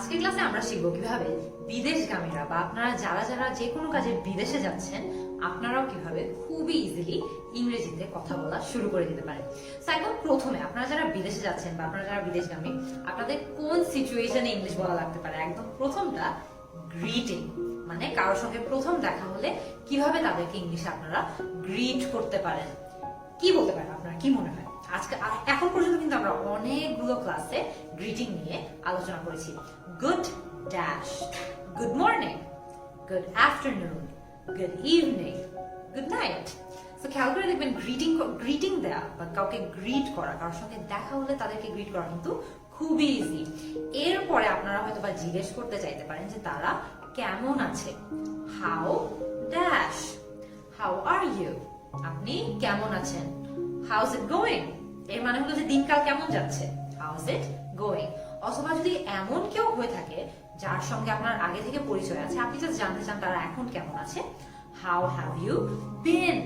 আজকের ক্লাসে আমরা শিখব কীভাবে বিদেশগামীরা বা আপনারা যারা যারা যে কোনো কাজে বিদেশে যাচ্ছেন আপনারাও কীভাবে খুবই ইজিলি ইংরেজিতে কথা বলা শুরু করে দিতে পারেন। So, প্রথমে আপনারা যারা বিদেশে যাচ্ছেন বা আপনারা যারা বিদেশগামী আপনাদের কোন সিচুয়েশনে ইংলিশ বলা লাগতে পারে? একদম প্রথমটা গ্রিটিং মানে কারোর সঙ্গে প্রথম দেখা হলে কীভাবে তাদেরকে ইংলিশে আপনারা গ্রিট করতে পারেন? কি বলতে পারেন আপনার? কি মনে হয়? আজকে এখন পর্যন্ত কিন্তু আমরা অনেকগুলো ক্লাসে গ্রিটিং নিয়ে আলোচনা করেছি। Good dash good morning good afternoon good evening good night তো খেয়াল করে দেখবেন গ্রিটিং গ্রিটিং দেয়া বা কাউকে গ্রিট করা, কারোর সঙ্গে দেখা হলে তাদেরকে গ্রিট করা কিন্তু খুবই ইজি এরপরে আপনারা হয়তো বা জিজ্ঞেস করতে চাইতে পারেন যে তারা কেমন আছে। How dash how are you আপনি কেমন আছেন? হাউস ইট গোয়িং এর মানে হলো যে দিনকাল কেমন যাচ্ছে? হাউস ইট গোয়িং অথবা যদি এমন কেউ হয়ে থাকে যার সঙ্গে আপনার আগে থেকে পরিচয় আছে, আপনি জাস্ট জানতে চান তারা এখন কেমন আছে? হাউ হ্যাভ ইউ বিন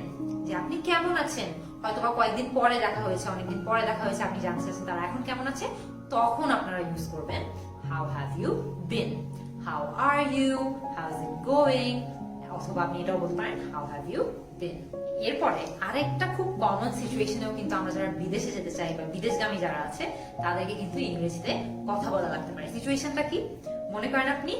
যে আপনি কেমন আছেন? হয়তো বা কয়েকদিন পরে দেখা হয়েছে, অনেকদিন পরে দেখা হয়েছে, আপনি জানতে চাচ্ছেন তারা এখন কেমন আছে? তখন আপনারা ইউজ করবেন how have you been how are you how is it going অথবা আপনি এটাও বলতে পারেন হাউ হ্যাভ ইউ বিন এরপরে আরেকটা খুব কমন সিচুয়েশনেও কিন্তু আমরা যারা বিদেশে যেতে চাই বা বিদেশগামী যারা আছে, তাদেরকে কিন্তু ইংরেজিতে কথা বলা লাগতে পারে। সিচুয়েশনটা কি? মনে করেন আপনি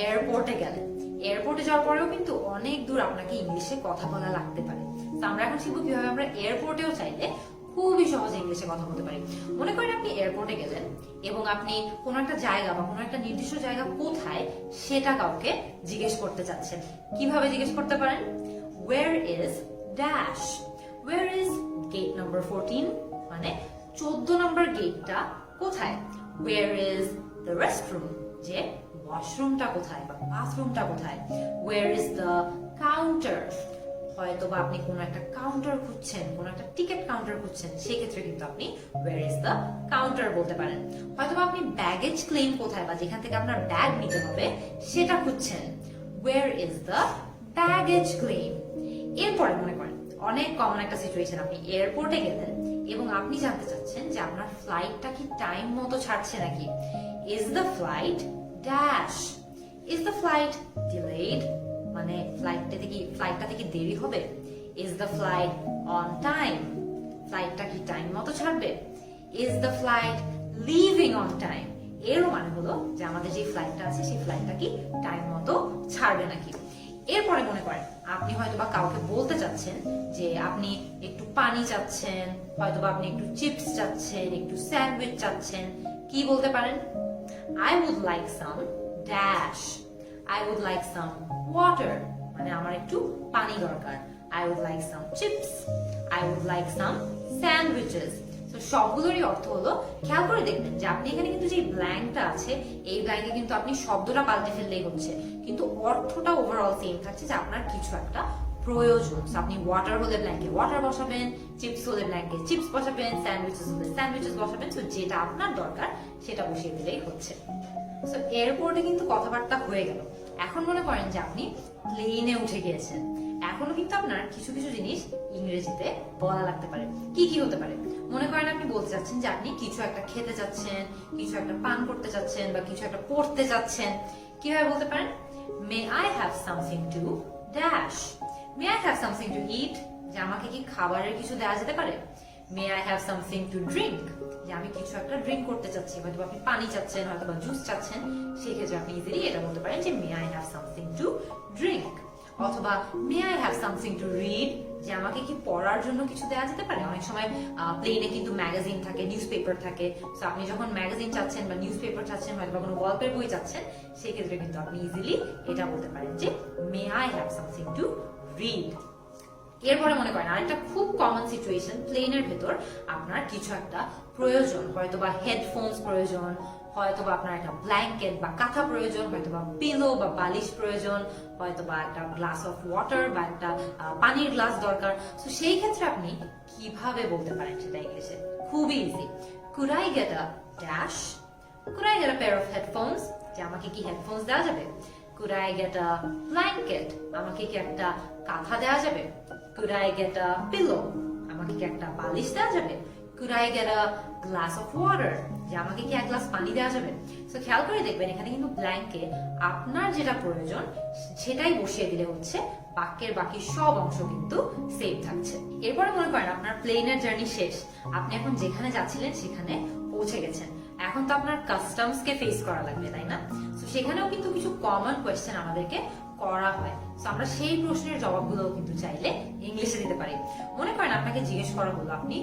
এয়ারপোর্টে গেলেন। এয়ারপোর্টে যাওয়ার পরেও কিন্তু অনেক দূর আপনাকে ইংলিশে কথা বলা লাগতে পারে। তো আমরা এখন শিখব কীভাবে আমরা এয়ারপোর্টেও চাইলে খুবই সহজে ইংলিশে কথা বলতে পারি। মনে করেন আপনি এয়ারপোর্টে গেলেন এবং আপনি কোনো একটা জায়গা বা কোনো একটা নির্দিষ্ট জায়গা কোথায় সেটা কাউকে জিজ্ঞেস করতে চাচ্ছেন। কীভাবে জিজ্ঞেস করতে পারেন? Where is dash where is gate number fourteen মানে চোদ্দ নম্বর গেটটা কোথায়? ওয়ার ইজ দ্য রেস্টরুম যে ওয়াশরুমটা কোথায় বা বাথরুমটা কোথায়? ওয়ার ইজ দ্য কাউন্টার হয়তো বা আপনি কোনো একটা কাউন্টার খুঁজছেন, কোনো একটা টিকিট কাউন্টার খুঁজছেন, সেক্ষেত্রে কিন্তু আপনি ওয়ার ইজ দ্য কাউন্টার বলতে পারেন। হয়তো বা আপনি ব্যাগেজ ক্লেম কোথায় বা যেখান থেকে আপনার ব্যাগ নিতে হবে, সেটা খুঁজছেন। Where is the baggage claim এরপরে মনে করেন। অনেক কমন একটা সিচুয়েশন আপনি এয়ারপোর্টে গেলেন এবং আপনি জানতে চাচ্ছেন যে আপনার ফ্লাইটটা কি টাইম মতো ছাড়ছে নাকি? Is the flight dash is the flight delayed মানে ফ্লাইটটাতে কি ফ্লাইটটাতে কি দেরি হবে? Is the flight on time ফ্লাইটটা কি টাইম মতো ছাড়বে? Is the flight leaving on time এরও মানে হলো যে আমাদের যে ফ্লাইটটা আছে, সেই ফ্লাইটটা কি টাইম মতো ছাড়বে নাকি? এরপরে মনে করেন, আপনি হয়তো বা কাউকে বলতে চাচ্ছেন যে আপনি একটু পানি চাচ্ছেন হয়তো বা আপনি একটু চিপস চাচ্ছেন, একটু স্যান্ডউইচ চাচ্ছেন, কি বলতে পারেন? I would like some dash I would like some water মানে আমার একটু পানি দরকার। I would like some chips I would like some sandwiches তো সবগুলোরই অর্থ হলো, খেয়াল করে দেখবেন যে আপনি এখানে কিন্তু যে ব্ল্যাঙ্কটা আছে, এই ব্ল্যাঙ্কে কিন্তু আপনি শব্দটা পাল্টে ফেললেই হচ্ছে। কিন্তু অর্থটা ওভারঅল সেম থাকছে যে আপনার কিছু একটা প্রয়োজন। আপনি ওয়াটার হলে ব্ল্যাঙ্কে ওয়াটার বসাবেন চিপস হলে ব্ল্যাঙ্কে চিপস বসাবেন স্যান্ডউইচেস হলে স্যান্ডউইচেস বসাবেন। তো যেটা আপনার দরকার, সেটা বসিয়ে দিলেই হচ্ছে। সো এয়ারপোর্টে কিন্তু কথাবার্তা হয়ে গেল। এখন মনে করেন যে আপনি প্লেনে উঠে গিয়েছেন। এখনও কিন্তু আপনার কিছু কিছু জিনিস ইংরেজিতে বলা লাগতে পারে। কি কি হতে পারে? মনে করেন আপনি বলতে চাচ্ছেন যে আপনি কিছু একটা খেতে চাচ্ছেন, কিছু একটা পান করতে চাচ্ছেন বা কিছু একটা পড়তে চাচ্ছেন। কীভাবে বলতে পারেন? May I have something to dash may I have something to eat যে আমাকে কি খাবারের কিছু দেওয়া যেতে পারে? May I have something to drink যে আমি কিছু একটা ড্রিঙ্ক করতে চাচ্ছি হয়তো আপনি পানি চাচ্ছেন হয়তো বা জুস চাচ্ছেন। সেই ক্ষেত্রে আপনি ইজিলি এটা বলতে পারেন যে may I have something to drink অথবা may I have something to read যে আমাকে কি পড়ার জন্য কিছু দেওয়া যেতে পারে? অনেক সময় প্লেনে কিন্তু ম্যাগাজিন থাকে নিউজ পেপার থাকে। তো আপনি যখন ম্যাগাজিন চাচ্ছেন বা নিউজ পেপার চাচ্ছেন বা কোনো গল্পের বই চাচ্ছেন, সেক্ষেত্রে কিন্তু আপনি ইজিলি এটা বলতে পারেন যে may I have something to read এরপরে মনে করেন আরেকটা খুব কমন সিচুয়েশন প্লেনের ভেতর আপনার কিছু একটা প্রয়োজন হয়তো বা হেডফোনস প্রয়োজন হয়তো বা আপনার একটা ব্ল্যাঙ্কেট বা কাঁথা প্রয়োজন হয়তো বা পিলো বা বালিশ প্রয়োজন হয়তো বা একটা গ্লাস অফ ওয়াটার বা একটা পানির গ্লাস দরকার। তো সেই ক্ষেত্রে আপনি কীভাবে বলতে পারেন সেটা ইংলিশে খুবই easy could I get dash could I get pair of headphones যে আমাকে কি হেডফোনস দেওয়া যাবে? আই গেট আ ব্ল্যাঙ্কেট আমাকে কি একটা কাঁথা দেওয়া যাবে? Could I get a pillow আমাকে কি একটা বালিশ দেওয়া যাবে? Could I get a glass of water যে আমাকে কি এক গ্লাস পানি দেওয়া যাবে? সো খেয়াল করে দেখবেন, এখানে কিন্তু ব্ল্যাঙ্কে আপনার যেটা প্রয়োজন, সেটাই বসিয়ে দিলে হচ্ছে বাক্যের বাকি সব অংশ কিন্তু সেভ থাকছে। এরপরে মনে করেন আপনার প্লেনের জার্নি শেষ। আপনি এখন যেখানে যাচ্ছিলেন, সেখানে পৌঁছে গেছেন। এখন তো আপনার কাস্টমস কে ফেস করা লাগবে, তাই না? তো সেখানেও কিন্তু কিছু কমন কোয়েশ্চেন আমাদেরকে করা হয়। তো আমরা সেই প্রশ্নের জবাবগুলো কিন্তু চাইলে ইংলিশে দিতে পারি। মনে করেন আপনাকে জিজ্ঞেস করা হলো, আপনি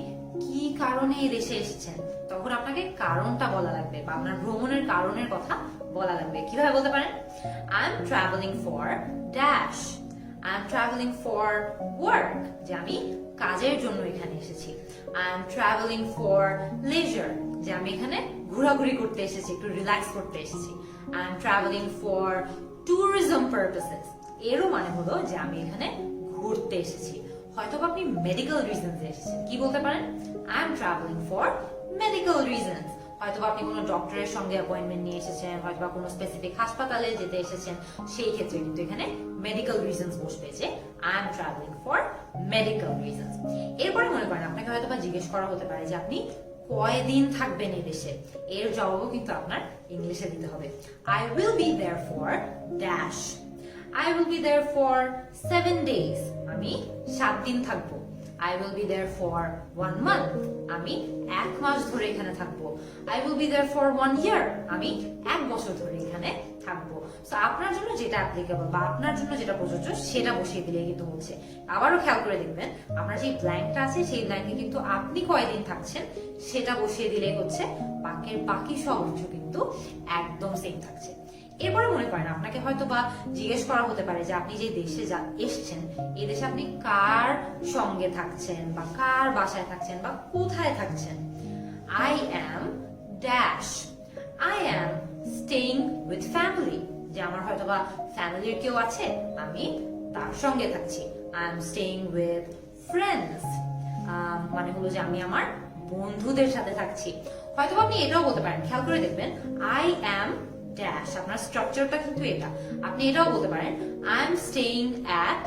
কি কারণে এই দেশে এসেছেন? তখন আপনাকে কারণটা বলা লাগবে বা আপনার ভ্রমণের কারণের কথা বলা লাগবে। কীভাবে বলতে পারেন? I am travelling for dash I am travelling for work যে আমি কাজের জন্য এখানে এসেছি। I am travelling for leisure যে আমি এখানে ঘোরাঘুরি করতে এসেছি, একটু রিল্যাক্স করতে এসেছি। I am travelling for tourism purposes এরও মানে হলো যে আমি এখানে ঘুরতে এসেছি। হয়তো আপনি মেডিকেল রিজনস এসেছেন। কি বলতে পারেন? I am travelling for medical reasons হয়তো আপনি কোনো ডক্টরের সঙ্গে অ্যাপয়েন্টমেন্ট নিয়ে এসেছেন হয়তো বা কোনো স্পেসিফিক হাসপাতালে যেতে এসেছেন, সেই ক্ষেত্রে কিন্তু এখানে মেডিকেল রিজনস বসবে যে I am travelling for medical reasons এরপরে মনে করেন, আপনাকে হয়তো বা জিজ্ঞেস করা হতে পারে যে আপনি কয়দিন থাকবেন এই দেশে? এর জবাবও কিন্তু আপনার ইংলিশে দিতে হবে। I will be there for dash I will be there for seven days আমি সাত দিন থাকব। I will be there for one month আমি এক মাস ধরে এখানে থাকব। I will be there for one year আমি এক বছর ধরে এখানে থাকব। তো আপনার জন্য যেটা অ্যাপ্লিকেবল বা আপনার জন্য যেটা প্রযোজ্য, সেটা বসিয়ে দিলে কিন্তু হচ্ছে। আবারও খেয়াল করে দেখবেন আপনার যে ব্ল্যাঙ্কটা আছে, সেই ব্ল্যাঙ্কে কিন্তু আপনি কয়দিন থাকছেন, সেটা বসিয়ে দিলে হচ্ছে বাক্যের বাকি সব অংশ কিন্তু একদম সেম থাকছে। এরপরে মনে করেন আপনাকে হয়তো বা জিজ্ঞেস করা হতে পারে যে আপনি যে দেশে যা, এসছেন, এই দেশে আপনি কার সঙ্গে থাকছেন বা কার বাসায় থাকছেন বা কোথায় থাকছেন? I am dash I am staying with family যে আমার হয়তো বা ফ্যামিলির কেউ আছে, আমি তার সঙ্গে থাকছি। I am staying with friends মানে হলো যে আমি আমার বন্ধুদের সাথে থাকছি। হয়তো আপনি এটাও বলতে পারেন, খেয়াল করে দেখবেন আই অ্যাম ড্যাশ আপনার স্ট্রাকচারটা কিন্তু এটা। আপনি এটাও বলতে পারেন I am staying at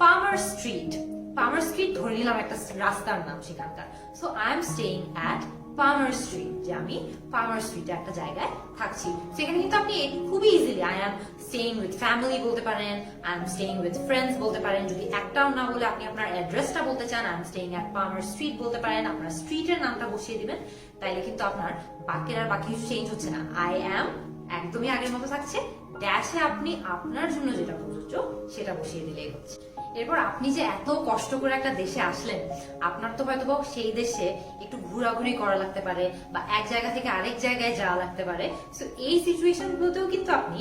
Palmer Street Palmer Street ধরে নিলাম একটা রাস্তার নাম সেখানকার। So I am staying at Palmer Street যে আমি পামার স্ট্রিটে একটা জায়গায় থাকছি। সেখানে কিন্তু আপনি খুবই easily I am staying with family বলতে পারেন I am staying with friends বলতে পারেন। যদি একটাও না বলে আপনি আপনার অ্যাড্রেসটা বলতে চান I am staying at Palmer Street বলতে পারেন, আপনার স্ট্রিটের নামটা বসিয়ে দিবেন, তাইলে কিন্তু আপনার বাক্যের আর বাকি চেঞ্জ হচ্ছে না। আই অ্যাম একদমই আগের মতো থাকছে ড্যাশে আপনি আপনার জন্য যেটা প্রযোজ্য সেটা বসিয়ে দিলেই হচ্ছে। এরপর আপনি যে এত কষ্ট করে একটা দেশে আসলেন, আপনার তো হয়তো সেই দেশে একটু ঘোরাঘুরি করা লাগতে পারে বা এক জায়গা থেকে আরেক জায়গায় যাওয়া লাগতে পারে। তো এই সিচুয়েশন গুলোতেও কিন্তু আপনি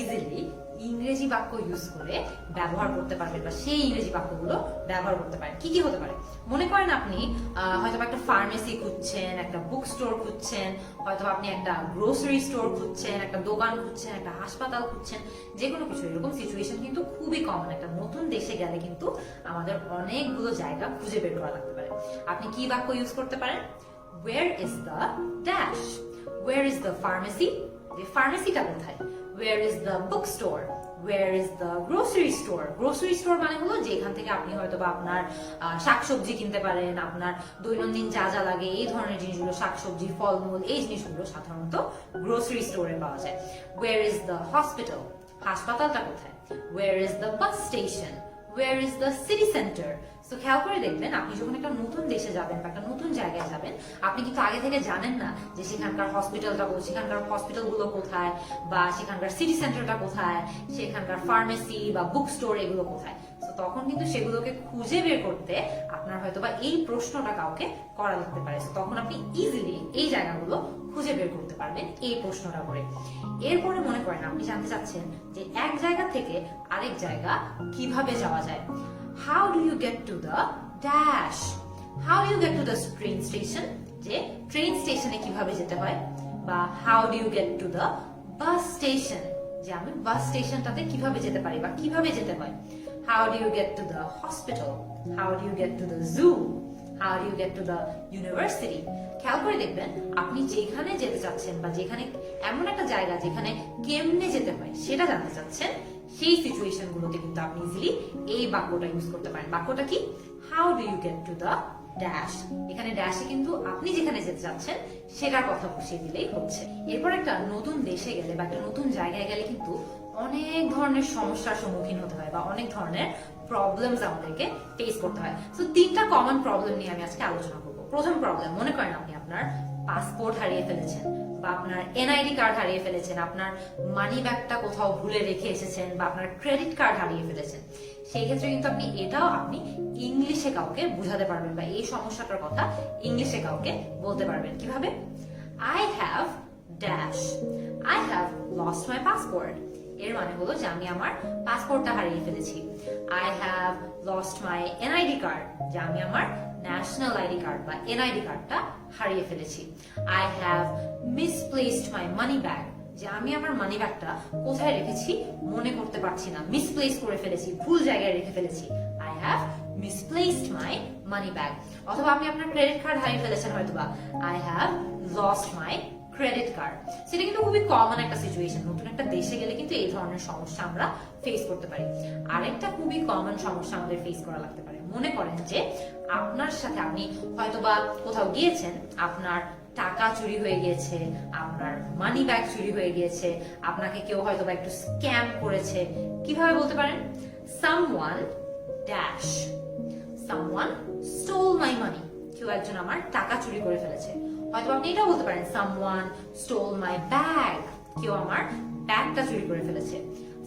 ইজিলি ইংরেজি বাক্য ইউজ করে ব্যবহার করতে পারবেন বা সেই ইংরেজি বাক্যগুলো ব্যবহার করতে পারেন। কি কি হতে পারে? মনে করেন আপনি হয়তো একটা ফার্মেসি খুঁজছেন, একটা বুক স্টোর খুঁজছেন হয়তো আপনি একটা গ্রোসারি স্টোর খুঁজছেন, একটা দোকান খুঁজছেন, একটা হাসপাতাল খুঁজছেন যে কোনো কিছু। এরকম সিচুয়েশন কিন্তু খুবই কমন একটা নতুন দেশে গেলে কিন্তু আমাদের অনেকগুলো জায়গা খুঁজে বের করা লাগতে পারে। আপনি কি বাক্য ইউজ করতে পারেন? Where is the dash where is the pharmacy ফার্মেসিটা কোথায়? Is the book store where is the grocery store grocery store মানে হলো যেখান থেকে আপনি হয়তো বা আপনার শাকসবজি কিনতে পারেন, আপনার দৈনন্দিন যা যা লাগে এই ধরনের জিনিসগুলো, শাকসবজি, ফলমূল, এই জিনিসগুলো সাধারণত গ্রোসারি স্টোরে পাওয়া যায়। Where ইজ দ্য হসপিটাল হাসপাতালটা কোথায়? Where is the bus station where is the city centre তো খেয়াল করে দেখবেন, আপনি যখন একটা নতুন দেশে যাবেন বা একটা নতুন জায়গায় যাবেন, আপনি কিন্তু আগে থেকে জানেন না যে সেখানকার হসপিটালটা সেখানকার হসপিটালগুলো কোথায় বা সেখানকার সিটি সেন্টারটা কোথায়, সেখানকার ফার্মেসি বা বুক স্টোর এগুলো কোথায়। তো তখন কিন্তু সেগুলোকে খুঁজে বের করতে আপনার হয়তো বা এই প্রশ্নটা কাউকে করা লাগতে পারে। তখন আপনি ইজিলি এই জায়গাগুলো খুঁজে বের করতে পারবেন এই প্রশ্নটা করে। এরপরে মনে করেন, আপনি জানতে চাচ্ছেন যে এক জায়গা থেকে আরেক জায়গা কীভাবে যাওয়া যায়? How do you get to the dash how you get to the train station যে ট্রেন স্টেশনে কীভাবে যেতে হয়? বা how do you get to the bus station যে আমি বাস স্টেশনটাতে কীভাবে যেতে পারি বা কীভাবে যেতে হয়? How do you get to the hospital how do you get to the zoo how do you get to the university খেয়াল করে দেখবেন, আপনি যেখানে যেতে চাচ্ছেন বা যেখানে এমন একটা জায়গা যেখানে কেমনে যেতে হয় সেটা জানতে চাচ্ছেন সেই সিচুয়েশন গুলোতে কিন্তু আপনি ইজিলি এই বাক্যটা ইউজ করতে পারেন। বাক্যটা কি? How do you get to the dash এখানে ড্যাশে কিন্তু আপনি যেখানে যেতে চাচ্ছেন, সেটার কথা বসিয়ে দিলেই হচ্ছে। এরপর একটা নতুন দেশে গেলে বা একটা নতুন জায়গায় গেলে কিন্তু অনেক ধরনের সমস্যার সম্মুখীন হতে হয় বা অনেক ধরনের প্রবলেমস আমাদেরকে ফেস করতে হয়। তো তিনটা কমন প্রবলেম নিয়ে আমি আজকে আলোচনা করব। প্রথম প্রবলেম মনে করেন আপনি আপনার পাসপোর্ট হারিয়ে ফেলেছেন। বা আপনার এনআইডি কার্ড হারিয়ে ফেলেছেন, আপনার মানি ব্যাগটা কোথাও ভুলে রেখে এসেছেন বা আপনার ক্রেডিট কার্ড হারিয়ে ফেলেছেন, সেই ক্ষেত্রে কিন্তু আপনি এটাও আপনি ইংলিশে কাউকে বুঝাতে পারবেন বা এই সমস্যাটার কথা ইংলিশে কাউকে বলতে পারবেন। কীভাবে? I have dash I have lost my passport এর মানে হলো যে আমি আমার পাসপোর্টটা হারিয়ে ফেলেছি। I have lost my NID card যে আমি আমার ন্যাশনাল আইডি কার্ড বা এনআইডি কার্ডটা হারিয়ে ফেলেছি। I have misplaced my money bag যে আমি আমার মানি ব্যাগটা কোথায় রেখেছি মনে করতে পারছি না। মিসপ্লেস করে ফেলেছি, ভুল জায়গায় রেখে ফেলেছি। I have misplaced my money bag অথবা আপনি আপনার ক্রেডিট কার্ড হারিয়ে ফেলেছেন হয়তোবা। I have lost my credit card সেটা কিন্তু খুবই কমন একটা সিচুয়েশন নতুন একটা দেশে গেলে কিন্তু এই ধরনের সমস্যা আমরা ফেস করতে পারি। আরেকটা খুবই কমন সমস্যা আমাদের ফেস করা লাগতে পারে। মনে করেন যে আপনার সাথে আপনি হয়তোবা কোথাও গিয়েছেন, আপনার টাকা চুরি হয়ে গিয়েছে, আপনার মানি ব্যাগ চুরি হয়ে গিয়েছে, আপনাকে কেউ হয়তো বা একটু স্ক্যাম করেছে, কীভাবে বলতে পারেন? Someone dash someone stole my money কেউ একজন আমার টাকা চুরি করে ফেলেছে। হয়তো আপনি এটাও বলতে পারেন সামওয়ান স্টোল মাই ব্যাগ কেউ আমার ব্যাগটা চুরি করে ফেলেছে।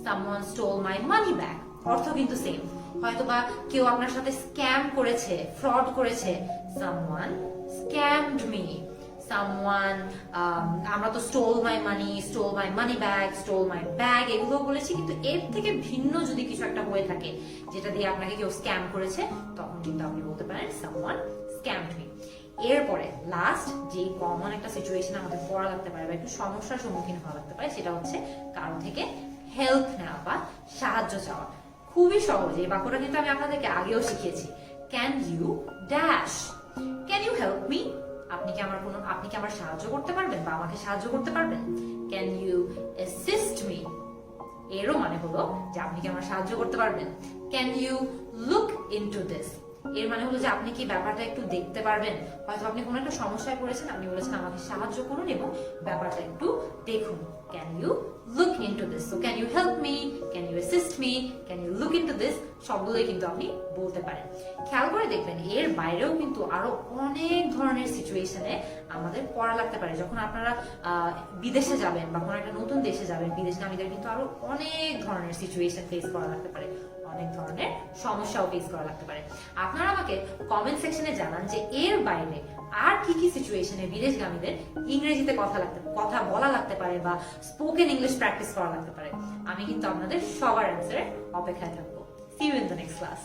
Someone stole my money bag অর্থ কিন্তু সেম হয়তোবা কেউ আপনার সাথে স্ক্যাম করেছে ফ্রড করেছে। সামওয়ান স্ক্যামড মি সামওয়ান আমরা তো stole my money stole my money bag stole my bag এগুলো বলেছি কিন্তু এর থেকে ভিন্ন যদি কিছু একটা হয়ে থাকে, যেটা দিয়ে আপনাকে কেউ স্ক্যাম করেছে, তখন কিন্তু আপনি বলতে পারেন সামওয়ান স্ক্যামড মি এরপরে লাস্ট যে কমন একটা সিচুয়েশন আমাদের পড়া লাগতে পারে বা একটু সমস্যার সম্মুখীন হওয়া লাগতে পারে, সেটা হচ্ছে কারও থেকে হেল্প নেওয়া বা সাহায্য চাওয়া। খুবই সহজ, এই বাক্যটা কিন্তু আমি আপনাদেরকে আগেও শিখিয়েছি। Can you dash can you help me আপনি কি আমার কোনো, আপনি কি আমার সাহায্য করতে পারবেন বা আমাকে সাহায্য করতে পারবেন? ক্যান ইউ অ্যাসিস্ট মি এরও মানে হলো যে আপনি কি আমার সাহায্য করতে পারবেন। Can you look into this এর মানে হলো যে আপনি কি ব্যাপারটা একটু দেখতে পারবেন? হয়তো আপনি কোনো একটা সমস্যায় পড়েছেন, আপনি বলেছেন আমাকে সাহায্য করুন এবং ব্যাপারটা একটু দেখুন। Can you look into this so can you help me can you assist me can you look into this সবগুলোই কিন্তু আপনি বলতে পারেন। খেয়াল করে দেখবেন, এর বাইরেও কিন্তু আরও অনেক ধরনের সিচুয়েশনে আমাদের পড়া লাগতে পারে। যখন আপনারা বিদেশে যাবেন বা কোনো একটা নতুন দেশে যাবেন বিদেশগামীদের কিন্তু আরও অনেক ধরনের সিচুয়েশন ফেস করা লাগতে পারে। অনেক ধরনের সমস্যাও ফেস করা লাগতে পারে। আপনারা আমাকে কমেন্ট সেকশনে জানান যে এর বাইরে আর কি কি সিচুয়েশনে বিদেশগামীদের ইংরেজিতে কথা লাগতে, কথা বলা লাগতে পারে বা স্পোকেন ইংলিশ প্র্যাকটিস করা লাগতে পারে। আমি কিন্তু আপনাদের সবার অ্যান্সারে অপেক্ষায় থাকব। See you in the next class